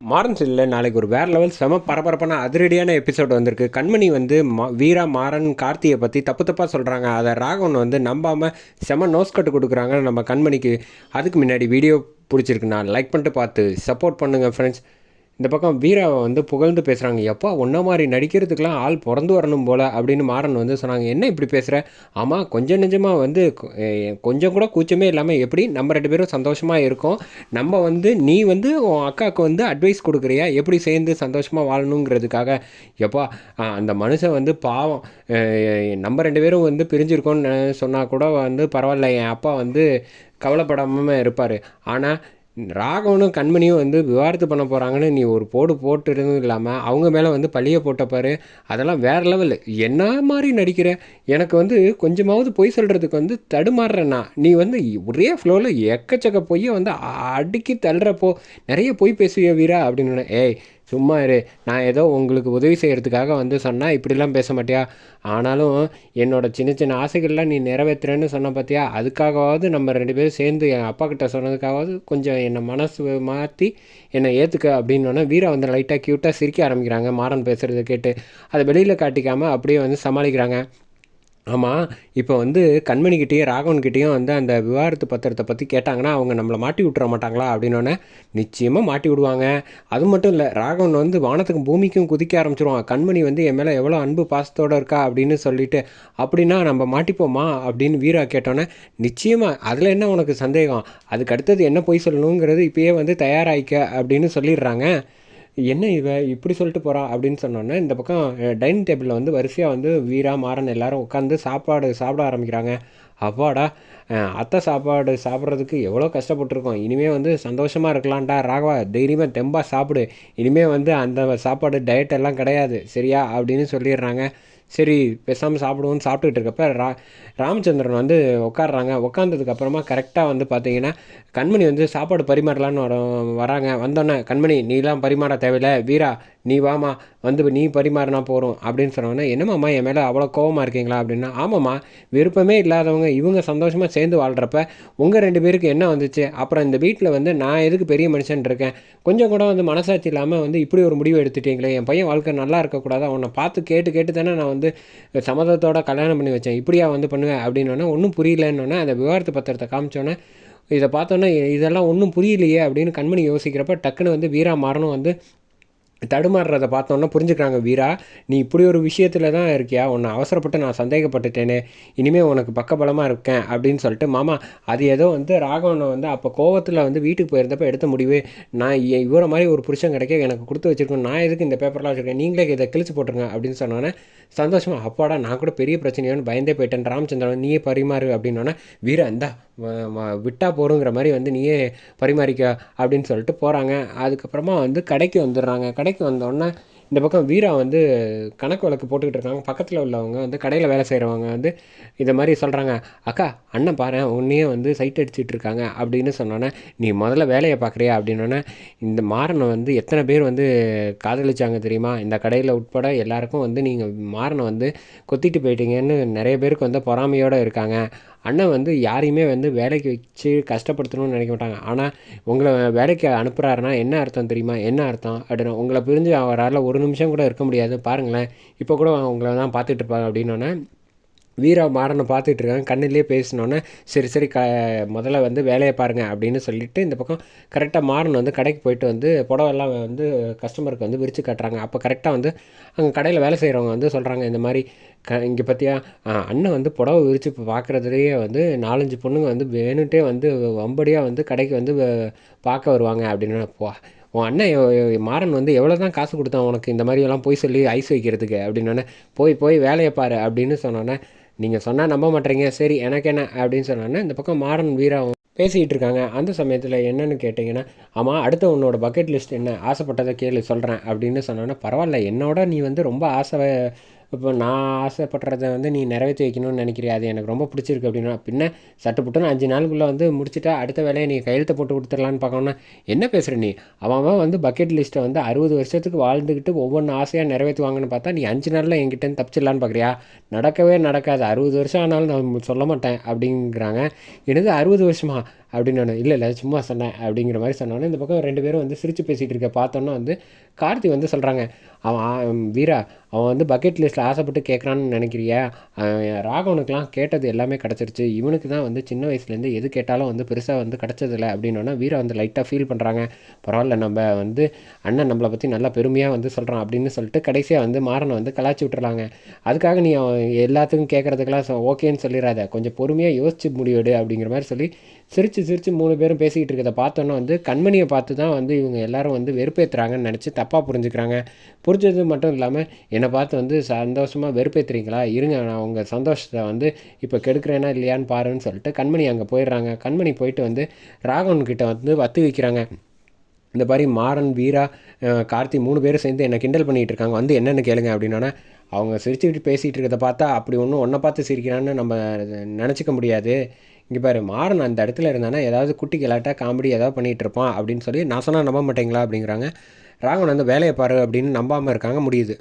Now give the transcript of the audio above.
மாறன் சீரியலில் நாளைக்கு ஒரு வேறு லெவல் செம பரபரப்பான அதிரடியான எபிசோட் வந்திருக்கு. கண்மணி வந்து மா வீரா மாறன் கார்த்தியை பற்றி தப்பு தப்பாக சொல்கிறாங்க அதை ராகவன் வந்து நம்பாமல் செம நோஸ் கட்டு கொடுக்குறாங்க நம்ம கண்மணிக்கு அதுக்கு முன்னாடி வீடியோ பிடிச்சிருக்குண்ணா லைக் பண்ணிட்டு பார்த்து சப்போர்ட் பண்ணுங்கள் ஃப்ரெண்ட்ஸ் இந்த பக்கம் வீராவை வந்து புகழ்ந்து பேசுகிறாங்க எப்போ ஒன்றா மாதிரி நடிக்கிறதுக்கெலாம் ஆள் பிறந்து வரணும் போல் அப்படின்னு மாறன் வந்து சொன்னாங்க. என்ன இப்படி பேசுகிற ஆமாம் கொஞ்சம் நிஜமாக வந்து கொஞ்சம் கூட கூச்சமே இல்லாமல் எப்படி நம்ம ரெண்டு பேரும் சந்தோஷமாக இருக்கோம்? நம்ம வந்து நீ வந்து உன் அக்காவுக்கு வந்து அட்வைஸ் கொடுக்குறியா? எப்படி சேர்ந்து சந்தோஷமாக வாழணுங்கிறதுக்காக? எப்பா அந்த மனுஷன் வந்து பாவம். நம்ம ரெண்டு பேரும் வந்து பிரிஞ்சிருக்கோம்னு சொன்னால் கூட வந்து பரவாயில்ல. என் அப்பா வந்து கவலைப்படாமல் இருப்பார். ஆனால் ராகவனும் கண்மணியும் வந்து விவாகரத்து பண்ண போகிறாங்கன்னு நீ ஒரு போடு போட்டுருந்தும் இல்லாமல் அவங்க மேலே வந்து பழியை போட்டப்பாரு அதெல்லாம் வேறு லெவல் என்ன மாதிரி நடிக்கிற? எனக்கு வந்து கொஞ்சமாவது பொய் சொல்கிறதுக்கு வந்து தடுமாறுறேன்னா நீ வந்து ஒரே ஃப்ளோவில் எக்கச்சக்க பொய்யை வந்து அடுக்கி தள்ளுறப்போ நிறைய பொய் பேசுவிய வீரா? அப்படின்னு ஏய் சும்மா இரு. நான் ஏதோ உங்களுக்கு உதவி செய்கிறதுக்காக வந்து சொன்னால் இப்படிலாம் பேச மாட்டியா? ஆனாலும் என்னோட சின்ன சின்ன ஆசைகள்லாம் நீ நிறைவேற்றுறேன்னு சொன்ன பார்த்தியா அதுக்காகவாவது நம்ம ரெண்டு பேரும் சேர்ந்து என் அப்பா கிட்ட சொன்னதுக்காகவாவது கொஞ்சம் என்னை மனசு மாற்றி என்னை ஏற்றுக்க அப்படின்னோடனே வீரா வந்து லைட்டாக க்யூட்டாக சிரிக்க ஆரம்பிக்கிறாங்க. மாறன் பேசுகிறத கேட்டு. அதை வெளியில் காட்டிக்காமல் அப்படியே வந்து சமாளிக்கிறாங்க. ஆமாம் இப்போ வந்து கண்மணிக்கிட்டேயும் ராகவன்கிட்டேயும் வந்து அந்த விவாகரத்து பத்திரத்தை பற்றி கேட்டாங்கன்னா அவங்க நம்மளை மாட்டி விட்டுற மாட்டாங்களா அப்படின்னோடனே நிச்சயமாக மாட்டி விடுவாங்க. அது மட்டும் இல்லை ராகவன் வந்து வானத்துக்கும் பூமிக்கும் குதிக்க ஆரம்பிச்சிருவான். கண்மணி வந்து என் மேலே எவ்வளோ அன்பு பாசத்தோடு இருக்கா? அப்படின்னு சொல்லிட்டு அப்படின்னா நம்ம மாட்டிப்போமா? அப்படின்னு வீரா கேட்டோன்னே நிச்சயமாக அதில் என்ன உனக்கு சந்தேகம்? அதுக்கு அடுத்தது என்ன பொய் சொல்லணுங்கிறது இப்பயே வந்து தயாராகிக்க அப்படின்னு சொல்லிடுறாங்க. என்ன இவ இப்படி சொல்லிட்டு போகிறா அப்படின்னு சொன்னோன்னே இந்த பக்கம் டைனிங் டேபிளில் வந்து வரிசையாக வந்து வீரா மாறன் எல்லாரும் உட்காந்து சாப்பாடு சாப்பிட ஆரம்பிக்கிறாங்க. அப்பாடா அத்தை சாப்பாடு சாப்பிட்றதுக்கு எவ்வளோ கஷ்டப்பட்டிருக்கோம். இனிமேல் வந்து சந்தோஷமாக இருக்கலாம்டா ராகவா. தைரியமாக தெம்பாக சாப்பிடு. இனிமேல் வந்து அந்த சாப்பாடு டயட் எல்லாம் கிடையாது. சரியா? அப்படின்னு சொல்லிடுறாங்க. சரி பேசாமல் சாப்பிடுவோம்னு சாப்பிட்டுட்டு இருக்கப்ப ரா ராமச்சந்திரன் வந்து உட்காடுறாங்க உட்காந்ததுக்கப்புறமா கரெக்டாக வந்து பார்த்தீங்கன்னா கண்மணி வந்து சாப்பாடு பரிமாறலான்னு வர வராங்க. வந்தோன்னே கண்மணி நீலாம் பரிமாற தேவையில்ல. வீரா நீ வாமா வந்து நீ பரிமாறினா போகிறோம் அப்படின்னு சொன்னோன்னே என்னமாம்மா என் மேலே அவ்வளோ கோவமாக இருக்கீங்களா அப்படின்னா ஆமாம்மா விருப்பமே இல்லாதவங்க இவங்க சந்தோஷமாக சேர்ந்து வாழ்கிறப்ப உங்கள் ரெண்டு பேருக்கு என்ன வந்துச்சு? அப்புறம் இந்த வீட்டில் வந்து நான் எதுக்கு பெரிய மனுஷன் இருக்கேன்? கொஞ்சம் கூட வந்து மனசாட்சி இல்லாமல் வந்து இப்படி ஒரு முடிவு எடுத்துட்டீங்களே என் பையன் வாழ்க்கை நல்லா இருக்கக்கூடாது அவனை பார்த்து கேட்டு கேட்டு தானே நான் வந்து சம்மதத்தோட கல்யாணம் பண்ணி வச்சேன். இப்படியா வந்து பண்ணுவேன் அப்படின்னோடனே ஒன்றும் புரியலன்னொன்னே அந்த விவாகரத்து பத்திரத்தை காமிச்சோன்னே இதை பார்த்தோன்னே இதெல்லாம் ஒன்றும் புரியலையே அப்படின்னு கண்மணி யோசிக்கிறப்ப டக்குன்னு வந்து வீரா மாறனும் வந்து தடுமாறுறதை பார்த்தோன்னே புரிஞ்சுக்கிறாங்க வீரா நீ இப்படி ஒரு விஷயத்தில் தான் இருக்கியா? உன்னை அவசரப்பட்டு நான் சந்தேகப்பட்டுட்டேனே. இனிமேல் உனக்கு பக்கபலமாக இருக்கேன் அப்படின்னு சொல்லிட்டு மாமா அது ஏதோ வந்து ராகவனை வந்து அப்போ கோவத்தில் வந்து வீட்டுக்கு போயிருந்தப்போ எடுத்த முடிவு. நான் இ- இவரை மாதிரி ஒரு புருஷன் கிடைக்க எனக்கு கொடுத்து வச்சுருக்கோம் நான் எதுக்கு இந்த பேப்பர்லாம் வச்சுருக்கேன்? நீங்களே இதை கிழிச்சு போட்டுருங்க அப்படின்னு சொன்னோன்னே சந்தோஷமாக அப்பாடா நான் கூட பெரிய பிரச்சனையோன்னு பயந்தே போயிட்டேன். ராமச்சந்திரன் நீயே பரிமாறு அப்படின்னோன்னே வீரா இந்தா விட்டால் விட்டா போகிறோங்கிற மாதிரி வந்து நீயே பரிமாறிக்க அப்படின்னு சொல்லிட்டு போகிறாங்க அதுக்கப்புறமா வந்து கடைக்கு வந்துடுறாங்க. கடைக்கு வந்தோடனே இந்த பக்கம் வீரா வந்து கணக்கு வழக்கு போட்டுக்கிட்டு இருக்காங்க. பக்கத்தில் உள்ளவங்க வந்து கடையில் வேலை செய்கிறவங்க வந்து இதை மாதிரி சொல்கிறாங்க அக்கா அண்ணன் பாரு உன்னையே வந்து சைட் அடிச்சிட்டு இருக்காங்க அப்படின்னு சொன்னோன்னே நீ முதல்ல வேலையை பார்க்குறியா? அப்படின்னோடனே இந்த மாறனை வந்து எத்தனை பேர் வந்து காதலிச்சாங்க தெரியுமா? இந்த கடையில் உட்பட எல்லாருக்கும் வந்து நீங்கள் மாறனை வந்து கொத்திட்டு போயிட்டீங்கன்னு நிறைய பேருக்கு வந்து பொறாமையோடு இருக்காங்க. அண்ணன் வந்து யாரையுமே வந்து வேலைக்கு வச்சு கஷ்டப்படுத்தணும்னு நினைக்க மாட்டாங்க. ஆனால் உங்களை வேலைக்கு அனுப்புகிறாருன்னா என்ன அர்த்தம் தெரியுமா? என்ன அர்த்தம்? அப்படின்னு உங்களை பிரிஞ்சு அவரால் ஒரு நிமிஷம் கூட இருக்க முடியாது. பாருங்களேன். இப்போ கூட உங்களை தான் பார்த்துட்டு இருப்பாங்க அப்படின்னோடனே வீரா மாறனை பார்த்துட்டு இருக்காங்க. கண்ணிலே பேசினோன்னே சரி சரி க முதல்ல வந்து வேலையை பாருங்க அப்படின்னு சொல்லிட்டு இந்த பக்கம் கரெக்டாக மாறன் வந்து கடைக்கு போயிட்டு வந்து புடவெல்லாம் வந்து கஸ்டமருக்கு வந்து விரித்து காட்டுறாங்க. அப்போ கரெக்டாக வந்து அங்கே கடையில் வேலை செய்கிறவங்க வந்து சொல்கிறாங்க இந்த மாதிரி க இங்கே பார்த்தியா அண்ணன் வந்து புடவை விரித்து இப்போ பார்க்குறதுலேயே வந்து நாலஞ்சு பொண்ணுங்க வந்து வேணுட்டே வந்து வம்படியாக வந்து கடைக்கு வந்து பார்க்க வருவாங்க அப்படின்னு. போ உன் அண்ணன் மாறன் வந்து எவ்வளோ தான் காசு கொடுத்தான் உனக்கு? இந்த மாதிரியெல்லாம் போய் சொல்லி ஐஸ் வைக்கிறதுக்கு அப்படின்னோடனே போய் போய் வேலையை பாரு அப்படின்னு சொன்னோன்னே நீங்கள் சொன்னால் நம்ப மாட்டீங்க. சரி எனக்கு என்ன? அப்படின்னு சொன்னோன்னே இந்த பக்கம் மாறன் வீராவும் பேசிக்கிட்டு இருக்காங்க. அந்த சமயத்தில் என்னென்னு கேட்டிங்கன்னா ஆமாம் அடுத்த உன்னோட பக்கெட் லிஸ்ட் என்ன? ஆசைப்பட்டதை கேளு சொல்கிறேன் அப்படின்னு சொன்னோன்னே பரவாயில்ல என்னோட நீ வந்து ரொம்ப ஆசை இப்போ நான் ஆசைப்படுறத வந்து நீ நிறைவேற்றி வைக்கணும்னு நினைக்கிறியா? அது எனக்கு ரொம்ப பிடிச்சிருக்கு அப்படின்னா பின்ன சட்டை புட்டுன்னு அஞ்சு நாளுக்குள்ளே வந்து முடிச்சிட்டா அடுத்த வேலையை நீ கையெழுத்து போட்டு கொடுத்துடலான்னு பார்க்கணுன்னா என்ன பேசுகிற நீ? அவன் வந்து பக்கெட் லிஸ்ட்டை வந்து அறுபது வருஷத்துக்கு வாழ்ந்துக்கிட்டு ஒவ்வொன்று ஆசையாக நிறைவேற்றுவாங்கன்னு பார்த்தா நீ அஞ்சு நாளில் என்கிட்டேருந்து தப்பிச்சிடலான்னு பார்க்குறியா? நடக்கவே நடக்காது. அறுபது வருஷம் ஆனாலும் நான் சொல்ல மாட்டேன் அப்படிங்கிறாங்க. எனது அறுபது வருஷமா? அப்படின்னு நான் இல்லை இல்லை சும்மா சொன்னேன் அப்படிங்கிற மாதிரி சொன்னோன்னே இந்த பக்கம் ரெண்டு பேரும் வந்து சிரித்து பேசிகிட்டு இருக்க பார்த்தோன்னா வந்து கார்த்தி வந்து சொல்கிறாங்க அவன் வீரா அவன் வந்து பக்கெட் லிஸ்ட்டில் ஆசைப்பட்டு கேட்குறான்னு நினைக்கிறியா? அவன் கேட்டது எல்லாமே கிடச்சிருச்சு. இவனுக்கு தான் வந்து சின்ன வயசுலேருந்து எது கேட்டாலும் வந்து பெருசாக வந்து கிடச்சதில்ல அப்படின்னோன்னா வீரா வந்து லைட்டாக ஃபீல் பண்ணுறாங்க பரவாயில்ல நம்ம வந்து அண்ணன் நம்மளை பற்றி நல்லா பெருமையாக வந்து சொல்கிறான் அப்படின்னு சொல்லிட்டு கடைசியாக வந்து மாறனை வந்து கலாச்சி விட்டுறாங்க. அதுக்காக நீ அவன் எல்லாத்துக்கும் கேட்குறதுக்கெல்லாம் ஓகேன்னு சொல்லிடாத கொஞ்சம் பொறுமையாக யோசிச்சு முடிவெடு அப்படிங்கிற மாதிரி சொல்லி சிரித்து சிரித்து மூணு பேரும் பேசிக்கிட்டு இருக்கிறத பார்த்தோன்னா வந்து கண்மணியை பார்த்து தான் வந்து இவங்க எல்லாரும் வந்து வெறுப்பேற்றுறாங்கன்னு நினச்சி தப்பாக புரிஞ்சுக்கிறாங்க. புரிஞ்சது மட்டும் இல்லாமல் என்னை பார்த்து வந்து சந்தோஷமாக வெறுப்பேற்றுறீங்களா இருங்க நான் உங்கள் சந்தோஷத்தை வந்து இப்போ கெடுக்கிறேனா இல்லையான்னு பாருன்னு சொல்லிட்டு கண்மணி அங்கே போயிடுறாங்க. கண்மணி போயிட்டு வந்து ராகவன் கிட்ட வந்து வத்து வைக்கிறாங்க. இந்த மாதிரி மாறன் வீரா கார்த்தி மூணு பேரும் சேர்ந்து என்னை கிண்டல் பண்ணிகிட்டு இருக்காங்க. வந்து என்னென்னு கேளுங்க அப்படின்னா அவங்க சிரிச்சுக்கிட்டு பேசிகிட்டு இருக்கிறத பார்த்தா அப்படி ஒன்றும் ஒன்றை பார்த்து சிரிக்கிறான்னு நம்ம நினச்சிக்க முடியாது. இங்கே பாரு மாறன் அந்த இடத்துல இருந்தானா ஏதாவது குட்டி கிளாட்டாக காமெடி ஏதாவது பண்ணிகிட்டு இருப்பான் அப்படின்னு சொல்லி நான் சொன்னால் நம்ப மாட்டேங்களா அப்படிங்கிறாங்க. ராகவன் வந்து வேலையை பாரு அப்படின்னு நம்பாமல் இருக்காங்க முடியுது.